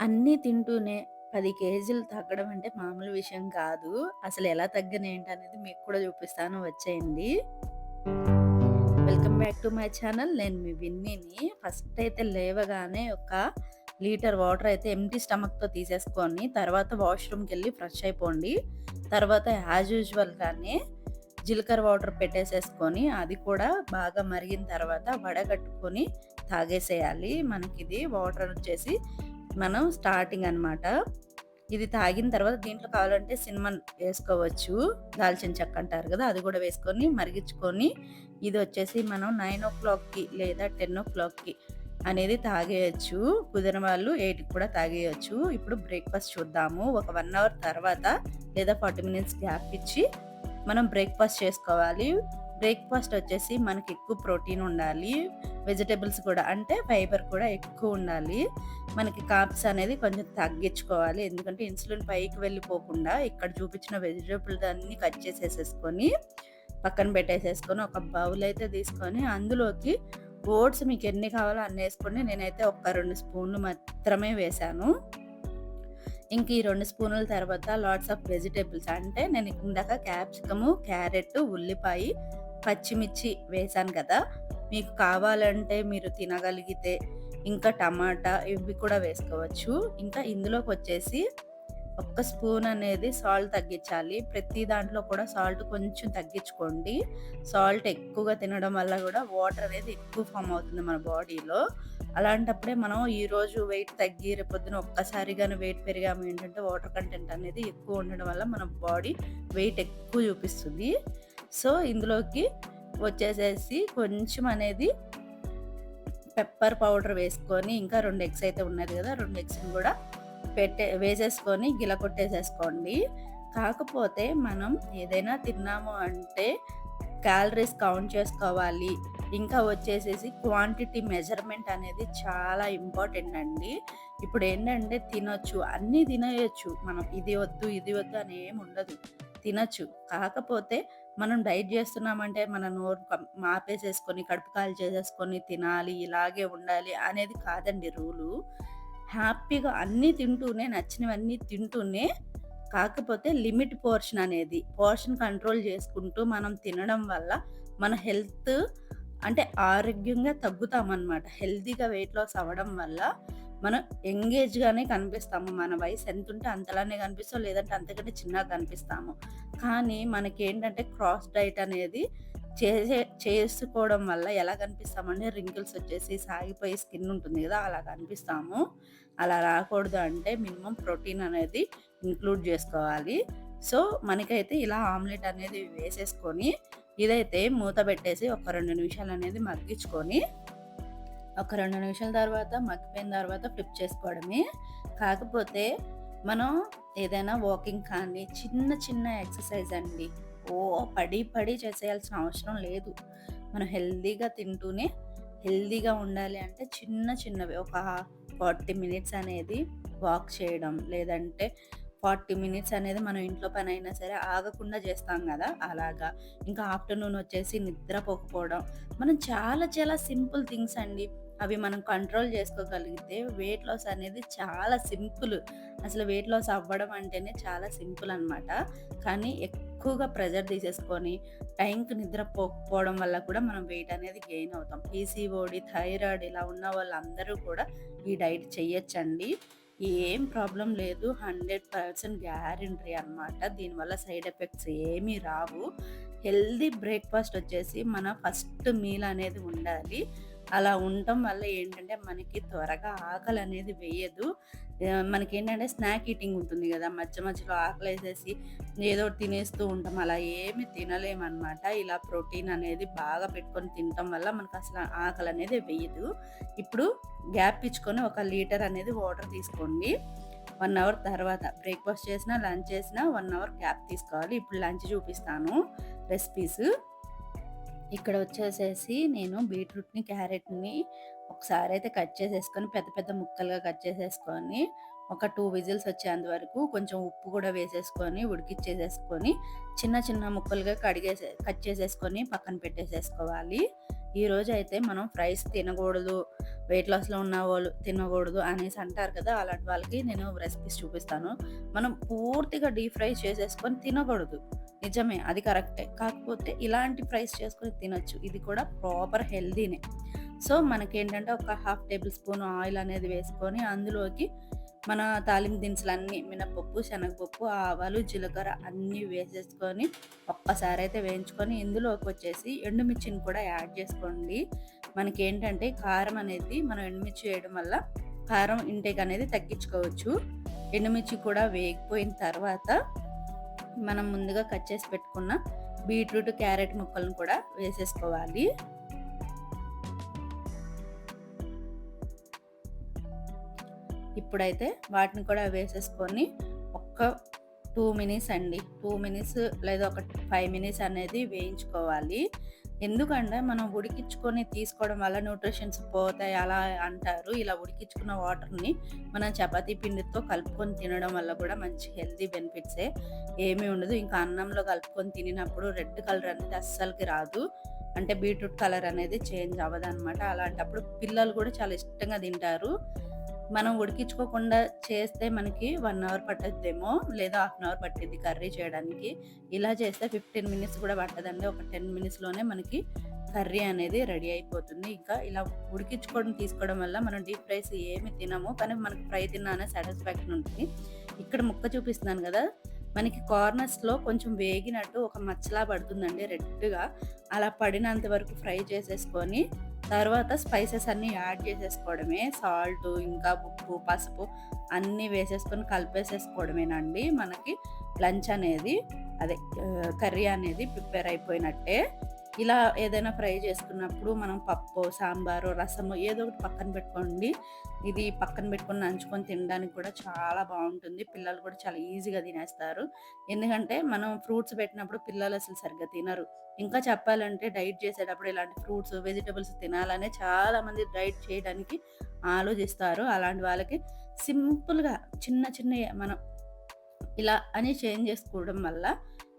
అన్నీ తింటూనే పది కేజీలు తగ్గడం అంటే మామూలు విషయం కాదు. అసలు ఎలా తగ్గానేంటనేది మీకు కూడా చూపిస్తాను వచ్చేయండి. Welcome back to my channel. నేను మీ విన్నీని. ఫస్ట్ అయితే లేవగానే ఒక లీటర్ వాటర్ అయితే ఎంటీ స్టమక్‌తో తీసేసుకొని తర్వాత వాష్రూమ్కి వెళ్ళి ఫ్రెష్ అయిపోండి. తర్వాత యాజ్ యూజువల్‌గానే జీలకర్ర వాటర్ పెట్టేసేసుకొని అది కూడా బాగా మరిగిన తర్వాత వడగట్టుకొని తాగేసేయాలి. మనకిది వాటర్ వచ్చేసి మనం స్టార్టింగ్ అనమాట. ఇది తాగిన తర్వాత దీంట్లో కావాలంటే సినిమా వేసుకోవచ్చు. దాల్చిన చెక్క అంటారు కదా! అది కూడా వేసుకొని మరిగించుకొని ఇది వచ్చేసి మనం 9:00కి లేదా 10:00కి అనేది తాగేయొచ్చు. కుదిరిన వాళ్ళు ఎయిట్కి కూడా తాగేయచ్చు ఇప్పుడు బ్రేక్‌ఫాస్ట్ చూద్దాము. ఒక వన్ అవర్ తర్వాత లేదా 40 మినిట్స్ గ్యాప్ ఇచ్చి మనం బ్రేక్‌ఫాస్ట్ చేసుకోవాలి. బ్రేక్‌ఫాస్ట్ వచ్చేసి మనకి ఎక్కువ ప్రోటీన్ ఉండాలి. వెజిటేబుల్స్ కూడా అంటే ఫైబర్ కూడా ఎక్కువ ఉండాలి. మనకి కార్బ్స్ అనేది కొంచెం తగ్గించుకోవాలి. ఎందుకంటే ఇన్సులిన్ పైకి వెళ్ళిపోకుండా ఇక్కడ చూపించిన వెజిటేబుల్స్ అన్ని కట్ చేసేసేసుకొని పక్కన పెట్టేసేసుకొని ఒక బౌల్ అయితే తీసుకొని అందులోకి ఓట్స్ మీకు ఎన్ని కావాలో అన్ని వేసుకొని నేనైతే ఒక రెండు స్పూన్లు మాత్రమే వేశాను. ఇంక ఈ రెండు స్పూన్ల తర్వాత లాట్స్ ఆఫ్ వెజిటేబుల్స్ అంటే నేను ఇందాక క్యాప్సికము, క్యారెట్, ఉల్లిపాయ, పచ్చిమిర్చి వేశాను కదా! మీకు కావాలంటే మీరు తినగలిగితే ఇంకా టమాటా ఇవి కూడా వేసుకోవచ్చు. ఇంకా ఇందులోకి వచ్చేసి ఒక్క స్పూన్ అనేది సాల్ట్ తగ్గించాలి. ప్రతి దాంట్లో కూడా సాల్ట్ కొంచెం తగ్గించుకోండి. సాల్ట్ ఎక్కువగా తినడం వల్ల కూడా వాటర్ అనేది ఎక్కువ ఫామ్ అవుతుంది మన బాడీలో. అలాంటప్పుడే మనం ఈరోజు వెయిట్ తగ్గి రేపొద్దున ఒక్కసారిగానే వెయిట్ పెరిగాము ఏంటంటే వాటర్ కంటెంట్ అనేది ఎక్కువ ఉండడం వల్ల మన బాడీ వెయిట్ ఎక్కువ చూపిస్తుంది. సో, ఇందులోకి వచ్చేసేసి కొంచెం అనేది పెప్పర్ పౌడర్ వేసుకొని ఇంకా రెండు ఎగ్స్ అయితే ఉన్నది కదా! రెండు ఎగ్స్‌ని కూడా పెట్టే వేసేసుకొని గిల కొట్టేసేసుకోండి. కాకపోతే మనం ఏదైనా తిన్నాము అంటే క్యాలరీస్ కౌంట్ చేసుకోవాలి. ఇంకా వచ్చేసేసి క్వాంటిటీ మెజర్‌మెంట్ అనేది చాలా ఇంపార్టెంట్ అండి. ఇప్పుడు ఏంటంటే తినొచ్చు. అన్నీ తినేయచ్చు మనం ఇది వద్దు, ఇది వద్దు అని ఏమి ఉండదు. తినచ్చు కాకపోతే మనం డైట్ చేస్తున్నామంటే మన నోరు మాపేసేసుకొని కడుపు కాలు చేసేసుకొని తినాలి, ఇలాగే ఉండాలి అనేది కాదండి రూలు. హ్యాపీగా అన్నీ తింటూనే నచ్చినవన్నీ తింటూనే కాకపోతే లిమిట్ పోర్షన్ అనేది పోర్షన్ కంట్రోల్ చేసుకుంటూ మనం తినడం వల్ల మన హెల్త్ అంటే ఆరోగ్యంగా తగ్గుతామనమాట. హెల్తీగా వెయిట్ లాస్ అవ్వడం వల్ల మనం ఎంగేజ్గానే కనిపిస్తాము. మన వయసు ఎంత ఉంటే అంతలానే కనిపిస్తాం. లేదంటే అంతకంటే చిన్నగా కనిపిస్తాము. కానీ మనకి ఏంటంటే క్రాస్ డైట్ అనేది చేసే చేసుకోవడం వల్ల ఎలా కనిపిస్తామంటే రింకిల్స్ వచ్చేసి సాగిపోయి స్కిన్ ఉంటుంది కదా! అలా కనిపిస్తాము. అలా రాకూడదు అంటే మినిమం ప్రోటీన్ అనేది ఇంక్లూడ్ చేసుకోవాలి. సో, మనకైతే ఇలా ఆమ్లెట్ అనేది వేసేసుకొని ఇదైతే మూత పెట్టేసి ఒక రెండు నిమిషాలు అనేది మగ్గించుకొని ఒక రెండు నిమిషాల తర్వాత మగ్గిపోయిన తర్వాత ఫ్లిప్ చేసుకోవడమే. కాకపోతే మనం ఏదైనా వాకింగ్ కానీ చిన్న చిన్న ఎక్సర్సైజ్ అండి. ఓ పడి పడి చేసేయాల్సిన అవసరం లేదు. మనం హెల్తీగా తింటూనే హెల్తీగా ఉండాలి అంటే చిన్న చిన్నవి ఒక 40 మినిట్స్ అనేది వాక్ చేయడం. లేదంటే 40 మినిట్స్ అనేది మనం ఇంట్లో పనైనా సరే ఆగకుండా చేస్తాం కదా! అలాగా. ఇంకా ఆఫ్టర్‌నూన్ వచ్చేసి నిద్రపోకపోవడం. మనం చాలా చాలా సింపుల్ థింగ్స్ అండి. అవి మనం కంట్రోల్ చేసుకోగలిగితే వెయిట్ లాస్ అనేది చాలా సింపుల్. అసలు వెయిట్ లాస్ అవ్వడం అంటేనే చాలా సింపుల్ అనమాట. కానీ ఎక్కువగా ప్రెజర్ తీసేసుకొని టైంకి నిద్రపోకపోవడం వల్ల కూడా మనం వెయిట్ అనేది గెయిన్ అవుతాం. పీసీఓడి థైరాయిడ్ ఇలా ఉన్న వాళ్ళందరూ కూడా ఈ డైట్ చేయొచ్చండి ఏం ప్రాబ్లం లేదు. 100% గ్యారంటీ అనమాట. దీనివల్ల సైడ్ ఎఫెక్ట్స్ ఏమీ రావు. హెల్తీ బ్రేక్‌ఫాస్ట్ వచ్చేసి మన ఫస్ట్ మీల్ అనేది ఉండాలి. అలా ఉండటం వల్ల ఏంటంటే మనకి త్వరగా ఆకలి అనేది వేయదు. మనకి ఏంటంటే స్నాక్ ఈటింగ్ ఉంటుంది కదా! మధ్య మధ్యలో ఆకలేసేసి ఏదో ఒకటి తినేస్తూ ఉంటాం. అలా ఏమి తినలేమన్నమాట ఇలా ప్రోటీన్ అనేది బాగా పెట్టుకొని తినటం వల్ల మనకు అసలు ఆకలి అనేది వేయదు. ఇప్పుడు గ్యాప్ ఇచ్చుకొని ఒక లీటర్ అనేది వాటర్ తీసుకోండి. వన్ అవర్ తర్వాత బ్రేక్‌ఫాస్ట్ చేసినా, లంచ్ చేసినా వన్ అవర్ గ్యాప్ తీసుకోవాలి. ఇప్పుడు లంచ్ చూపిస్తాను రెసిపీస్. ఇక్కడ వచ్చేసేసి నేను బీట్రూట్‌ని, క్యారెట్‌ని ఒకసారి అయితే కట్ చేసేసుకొని పెద్ద పెద్ద ముక్కలుగా కట్ చేసేసుకొని ఒక టూ విజిల్స్ వచ్చేంత వరకు కొంచెం ఉప్పు కూడా వేసేసుకొని ఉడికిచ్చేసేసుకొని చిన్న చిన్న ముక్కలుగా కడిగేసే కట్ చేసేసుకొని పక్కన పెట్టేసేసుకోవాలి. ఈరోజైతే మనం ఫ్రైస్ తినకూడదు. వెయిట్ లాస్‌లో ఉన్న వాళ్ళు తినకూడదు అనేసి అంటారు కదా! అలాంటి వాళ్ళకి నేను రెసిపీస్ చూపిస్తాను. మనం పూర్తిగా డీప్ ఫ్రై చేసేసుకొని తినకూడదు. నిజమే అది కరెక్టే. కాకపోతే ఇలాంటి ఫ్రైస్ చేసుకొని తినొచ్చు. ఇది కూడా ప్రాపర్ హెల్దీనే సో, మనకేంటంటే ఒక హాఫ్ టేబుల్ స్పూన్ ఆయిల్ అనేది వేసుకొని అందులోకి మన తాలింపు దినుసులన్నీ మినపప్పు, శనగపప్పు, ఆవాలు, జీలకర్ర అన్నీ వేసేసుకొని ఒక్కసారి అయితే వేయించుకొని ఇందులోకి వచ్చేసి ఎండుమిర్చిని కూడా యాడ్ చేసుకోండి. మనకి ఏంటంటే కారం అనేది మనం ఎండుమిర్చి వేయడం వల్ల కారం ఇంటేక్ అనేది తగ్గించుకోవచ్చు. ఎండుమిర్చి కూడా వేగిపోయిన తర్వాత మనం ముందుగా కట్ చేసి పెట్టుకున్న బీట్రూట్, క్యారెట్ ముక్కలను కూడా వేసేసుకోవాలి. ఇప్పుడైతే వాటిని కూడా వేసేసుకొని ఒక్క టూ మినిట్స్ అండి. టూ మినిట్స్ లేదా ఒక ఫైవ్ మినిట్స్ అనేది వేయించుకోవాలి. ఎందుకంటే మనం ఉడికించుకొని తీసుకోవడం వల్ల న్యూట్రిషన్స్ పోతాయి అలా అంటారు. ఇలా ఉడికించుకున్న వాటర్‌ని మనం చపాతీ పిండితో కలుపుకొని తినడం వల్ల కూడా మంచి హెల్తీ బెనిఫిట్సే. ఏమీ ఉండదు. ఇంకా అన్నంలో కలుపుకొని తినినప్పుడు రెడ్ కలర్ అనేది అస్సలకి రాదు. అంటే బీట్రూట్ కలర్ అనేది చేంజ్ అవ్వదనమాట. అలాంటప్పుడు పిల్లలు కూడా చాలా ఇష్టంగా తింటారు. మనం ఉడికించుకోకుండా చేస్తే మనకి వన్ అవర్ పట్టద్దేమో లేదా హాఫ్ అన్ అవర్ పట్టింది కర్రీ చేయడానికి. ఇలా చేస్తే 15 మినిట్స్ కూడా పట్టదండి. ఒక 10 మినిట్స్‌లోనే మనకి కర్రీ అనేది రెడీ అయిపోతుంది. ఇంకా ఇలా ఉడికించుకోవడం తీసుకోవడం వల్ల మనం డీప్ ఫ్రైస్ ఏమి తినము. కానీ మనకి ఫ్రై తిన్నా అనే సాటిస్ఫాక్షన్ ఉంటుంది. ఇక్కడ ముక్క చూపిస్తున్నాను కదా! మనకి కార్నర్స్‌లో కొంచెం వేగినట్టు ఒక మచ్చలా పడుతుందండి రెడ్‌గా. అలా పడినంత వరకు ఫ్రై చేసేసుకొని తర్వాత స్పైసెస్ అన్నీ యాడ్ చేసేసుకోవడమే. సాల్టు, ఇంకా ఉప్పు, పసుపు అన్నీ వేసేసుకొని కలిపేసేసుకోవడమేనండి. మనకి లంచ్ అనేది అదే కర్రీ అనేది ప్రిపేర్ అయిపోయినట్టే. ఇలా ఏదైనా ఫ్రై చేసుకున్నప్పుడు మనం పప్పు సాంబారు రసము ఏదో ఒకటి పక్కన పెట్టుకోండి. ఇది పక్కన పెట్టుకొని నంచుకొని తినడానికి కూడా చాలా బాగుంటుంది పిల్లలు కూడా చాలా ఈజీగా తినేస్తారు. ఎందుకంటే మనం ఫ్రూట్స్ పెట్టినప్పుడు పిల్లలు అసలు సరిగ్గా తినరు. ఇంకా చెప్పాలంటే డైట్ చేసేటప్పుడు ఇలాంటి ఫ్రూట్స్, వెజిటబుల్స్ తినాలనే చాలామంది డైట్ చేయడానికి ఆలోచిస్తారు. అలాంటి వాళ్ళకి సింపుల్‌గా చిన్న చిన్న మనం ఇలా అని చేంజ్ చేసుకోవడం వల్ల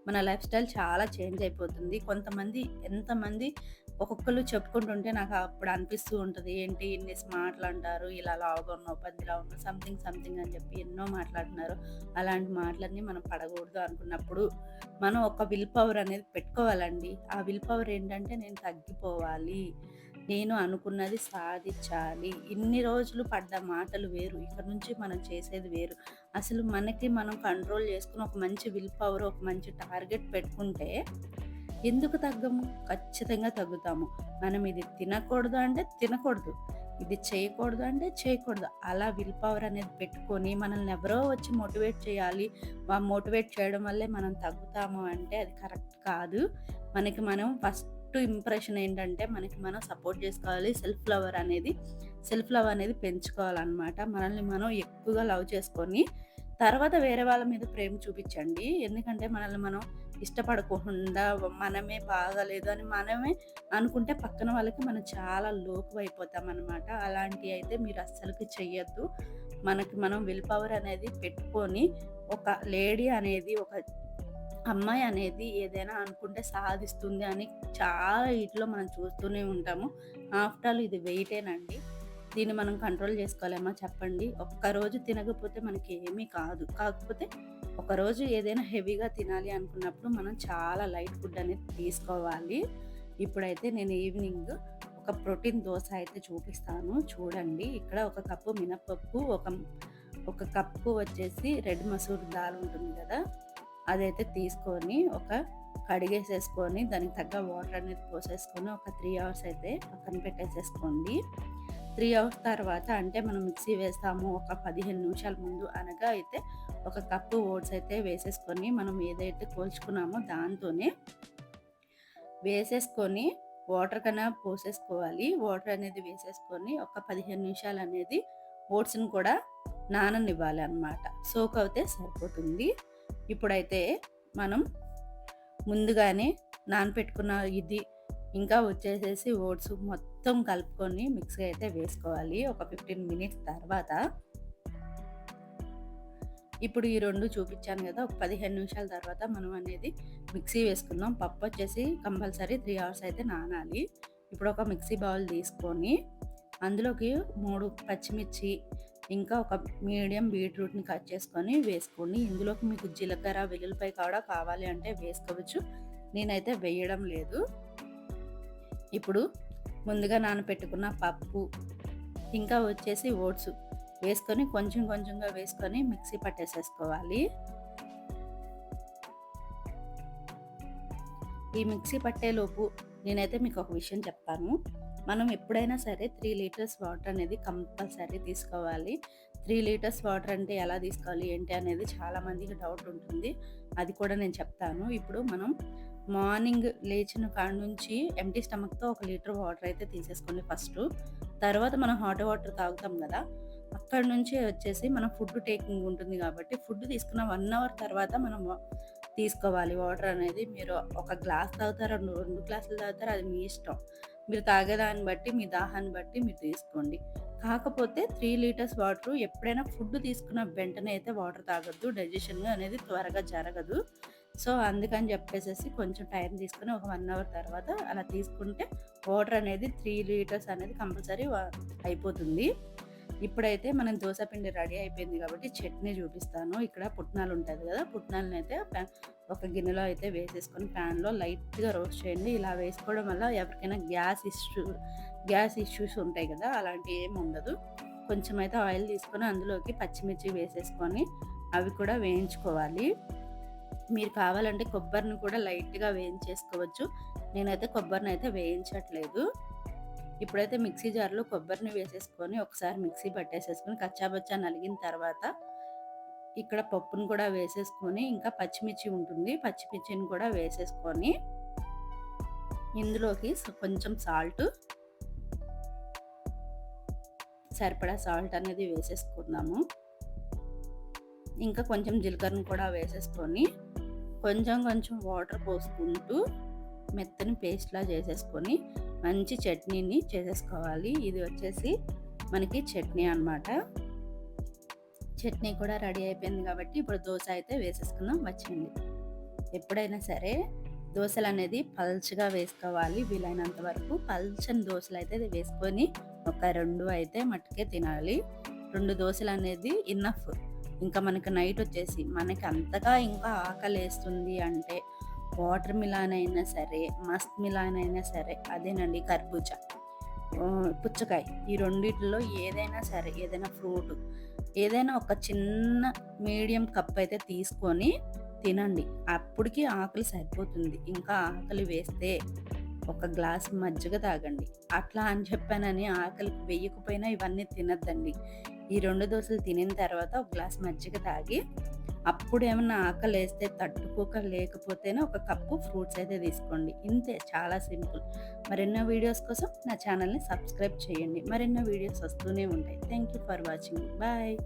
మన లైఫ్ స్టైల్ చాలా చేంజ్ అయిపోతుంది. కొంతమంది ఎంతమంది ఒక్కొక్కరు చెప్పుకుంటుంటే నాకు అప్పుడు అనిపిస్తూ ఉంటుంది ఏంటి ఇన్ని మాటలు అంటారు ఇలా లావుగా ఉన్నావు, పందిలా ఉన్నావు సంథింగ్ సంథింగ్ అని చెప్పి ఎన్నో మాట్లాడుతున్నారు. అలాంటి మాటలన్నీ మనం పడకూడదు అనుకున్నప్పుడు మనం ఒక విల్ పవర్ అనేది పెట్టుకోవాలండి. ఆ విల్ పవర్ ఏంటంటే నేను తగ్గిపోవాలి. నేను అనుకున్నది సాధించాలి. ఇన్ని రోజులు పడ్డ మాటలు వేరు. ఇక్కడ నుంచి మనం చేసేది వేరు. అసలు మనకి మనం కంట్రోల్ చేసుకుని ఒక మంచి విల్ పవర్, ఒక మంచి టార్గెట్ పెట్టుకుంటే ఎందుకు తగ్గము? ఖచ్చితంగా తగ్గుతాము. మనం ఇది తినకూడదు అంటే తినకూడదు. ఇది చేయకూడదు అంటే చేయకూడదు. అలా విల్ పవర్ అనేది పెట్టుకొని మనల్ని ఎవరో వచ్చి మోటివేట్ చేయాలి. మోటివేట్ చేయడం వల్లే మనం తగ్గుతాము అంటే అది కరెక్ట్ కాదు. మనకి మనం ఫస్ట్ ఇంప్రెషన్ ఏంటంటే మనకి మనం సపోర్ట్ చేసుకోవాలి. సెల్ఫ్ లవర్ అనేది సెల్ఫ్ లవ్ అనేది పెంచుకోవాలన్నమాట మనల్ని మనం ఎక్కువగా లవ్ చేసుకొని తర్వాత వేరే వాళ్ళ మీద ప్రేమ చూపించండి. ఎందుకంటే మనల్ని మనం ఇష్టపడకుండా మనమే బాగాలేదు అని మనమే అనుకుంటే పక్కన వాళ్ళకి మనం చాలా లోకు అయిపోతాం అనమాట అలాంటివి అయితే మీరు అస్సలకి చెయ్యొద్దు. మనకి మనం విల్ పవర్ అనేది పెట్టుకొని ఒక లేడీ అనేది ఒక అమ్మాయి అనేది ఏదైనా అనుకుంటే సాధిస్తుంది అని చాలా వీటిలో మనం చూస్తూనే ఉంటాము. ఆఫ్టర్ ఆల్ ఇది వెయిటేనండి. దీన్ని మనం కంట్రోల్ చేసుకోలేమా చెప్పండి? ఒక్కరోజు తినకపోతే మనకి ఏమీ కాదు. కాకపోతే ఒకరోజు ఏదైనా హెవీగా తినాలి అనుకున్నప్పుడు మనం చాలా లైట్ ఫుడ్ అనేది తీసుకోవాలి. ఇప్పుడైతే నేను ఈవినింగ్ ఒక ప్రోటీన్ దోశ అయితే చూపిస్తాను చూడండి. ఇక్కడ ఒక కప్పు మినపప్పు, ఒక ఒక కప్పు వచ్చేసి రెడ్ మసూర్ దాల్ ఉంటుంది కదా! అదైతే తీసుకొని ఒక కడిగేసేసుకొని దానికి తగ్గ వాటర్ అనేది పోసేసుకొని ఒక త్రీ అవర్స్ అయితే పక్కన పెట్టేసేసుకోండి. త్రీ అవర్స్ తర్వాత అంటే మనం మిక్సీ వేస్తాము ఒక 15 నిమిషాల ముందు అనగా అయితే ఒక కప్పు ఓట్స్ అయితే వేసేసుకొని మనం ఏదైతే కోల్చుకున్నామో దాంతోనే వేసేసుకొని వాటర్ కన్నా పోసేసుకోవాలి. వాటర్ అనేది వేసేసుకొని ఒక 15 నిమిషాలు అనేది ఓట్స్‌ని కూడా నాననివ్వాలి అనమాట సోక్ అవుతే సరిపోతుంది. ఇప్పుడైతే మనం ముందుగానే నానపెట్టుకున్న ఇది ఇంకా వచ్చేసేసి ఓట్స్ మొత్తం కలుపుకొని మిక్సీ అయితే వేసుకోవాలి. ఒక 15 మినిట్స్ తర్వాత ఇప్పుడు ఈ రెండు చూపించాను కదా! ఒక 15 నిమిషాల తర్వాత మనం అనేది మిక్సీ వేసుకుందాం. పప్పు వచ్చేసి కంపల్సరీ త్రీ అవర్స్ అయితే నానాలి. ఇప్పుడు ఒక మిక్సీ బౌల్ తీసుకొని అందులోకి మూడు పచ్చిమిర్చి ఇంకా ఒక మీడియం బీట్రూట్ని కట్ చేసుకొని వేసుకోండి. ఇందులోకి మీకు జీలకర్ర వెల్లుల్లిపాయ కూడా కావాలి అంటే వేసుకోవచ్చు. నేనైతే వేయడం లేదు. ఇప్పుడు ముందుగా నానపెట్టుకున్న పప్పు ఇంకా వచ్చేసి ఓట్స్ వేసుకొని కొంచెం కొంచెంగా వేసుకొని మిక్సీ పట్టేసేసుకోవాలి. ఈ మిక్సీ పట్టేలోపు నేనైతే మీకు ఒక విషయం చెప్తాను. మనం ఎప్పుడైనా సరే త్రీ లీటర్స్ వాటర్ అనేది కంపల్సరీ తీసుకోవాలి. త్రీ లీటర్స్ వాటర్ అంటే ఎలా తీసుకోవాలి ఏంటి అనేది చాలామందికి డౌట్ ఉంటుంది. అది కూడా నేను చెప్తాను. ఇప్పుడు మనం మార్నింగ్ లేచిన కాడ నుంచి ఎంటీ స్టమక్తో ఒక లీటర్ వాటర్ అయితే తీసేసుకోండి ఫస్ట్. తర్వాత మనం హాట్ వాటర్ తాగుతాం కదా అక్కడ నుంచి వచ్చేసి మనం ఫుడ్ టేకింగ్ ఉంటుంది కాబట్టి ఫుడ్ తీసుకున్న వన్ అవర్ తర్వాత మనం తీసుకోవాలి. వాటర్ అనేది మీరు ఒక గ్లాస్ తాగుతారు రెండు రెండు గ్లాసులు తాగుతారు అది మీ ఇష్టం. మీరు తాగేదాన్ని బట్టి మీ దాహాన్ని బట్టి మీరు తీసుకోండి. కాకపోతే త్రీ లీటర్స్ వాటర్ ఎప్పుడైనా ఫుడ్ తీసుకున్న వెంటనే అయితే వాటర్ తాగద్దు డైజెషన్ అనేది త్వరగా జరగదు. సో అందుకని చెప్పేసి కొంచెం టైం తీసుకుని ఒక వన్ అవర్ తర్వాత అలా తీసుకుంటే వాటర్ అనేది త్రీ లీటర్స్ అనేది కంపల్సరీ అయిపోతుంది. ఇప్పుడైతే మనం దోశ పిండి రెడీ అయిపోయింది కాబట్టి చట్నీ చూపిస్తాను. ఇక్కడ పుట్నాలు ఉంటుంది కదా పుట్నాలను అయితే ఒక గిన్నెలో అయితే వేసేసుకొని ప్యాన్లో లైట్గా రోస్ట్ చేయండి. ఇలా వేసుకోవడం వల్ల ఎవరికైనా గ్యాస్ ఇష్యూ గ్యాస్ ఇష్యూస్ ఉంటాయి కదా అలాంటివి ఏమి ఉండదు. కొంచెం అయితే ఆయిల్ తీసుకొని అందులోకి పచ్చిమిర్చి వేసేసుకొని అవి కూడా వేయించుకోవాలి. మీరు కావాలంటే కొబ్బరిని కూడా లైట్గా వేయించేసుకోవచ్చు. నేనైతే కొబ్బరిని అయితే వేయించట్లేదు. ఇప్పుడైతే మిక్సీ జార్లో కొబ్బరిని వేసేసుకొని ఒకసారి మిక్సీ పట్టేసేసుకొని కచ్చాబచ్చా నలిగిన తర్వాత ఇక్కడ పప్పును కూడా వేసేసుకొని ఇంకా పచ్చిమిర్చి ఉంటుంది. పచ్చిమిర్చిని కూడా వేసేసుకొని ఇందులోకి కొంచెం సాల్ట్ సరిపడా సాల్ట్ అనేది వేసేసుకుందాము. ఇంకా కొంచెం జీలకర్రను కూడా వేసేసుకొని కొంచెం కొంచెం వాటర్ పోసుకుంటూ మెత్తని పేస్ట్లా చేసేసుకొని మంచి చట్నీని చేసేసుకోవాలి. ఇది వచ్చేసి మనకి చట్నీ అనమాట చట్నీ కూడా రెడీ అయిపోయింది కాబట్టి ఇప్పుడు దోశ అయితే వేసేసుకుందాం. వచ్చింది. ఎప్పుడైనా సరే దోశలు అనేది పల్చగా వేసుకోవాలి. వీలైనంత వరకు పల్చని దోశలు అయితే వేసుకొని ఒక రెండు అయితే మట్టుకే తినాలి. రెండు దోశలు అనేది ఇన్నఫ్. ఇంకా మనకి నైట్ వచ్చేసి మనకి అంతగా ఇంకా ఆకలి వేస్తుంది అంటే వాటర్ మిలాన్ అయినా సరే మస్క్ మిలాన్ అయినా సరే అదేనండి కర్బూజా. పుచ్చకాయ. ఈ రెండిట్లో ఏదైనా సరే ఏదైనా ఫ్రూట్ ఏదైనా ఒక చిన్న మీడియం కప్ అయితే తీసుకొని తినండి. అప్పటికి ఆకలి సరిపోతుంది. ఇంకా ఆకలి వేస్తే ఒక గ్లాస్ మజ్జిగ తాగండి. అట్లా అని చెప్పానని ఆకలి వేయకపోయినా ఇవన్నీ తినద్దండి. ఈ రెండు దోశలు తినిన తర్వాత ఒక గ్లాస్ మజ్జిగ తాగి అప్పుడు ఏమైనా ఆకలి వేస్తే తట్టుకోక లేకపోతేనే ఒక కప్పు ఫ్రూట్స్ అయితే తీసుకోండి. ఇంతే చాలా సింపుల్. మరెన్నో వీడియోస్ కోసం నా ఛానల్ని సబ్స్క్రైబ్ చేయండి. మరెన్నో వీడియోస్ వస్తూనే ఉంటాయి. Thank you for watching. Bye.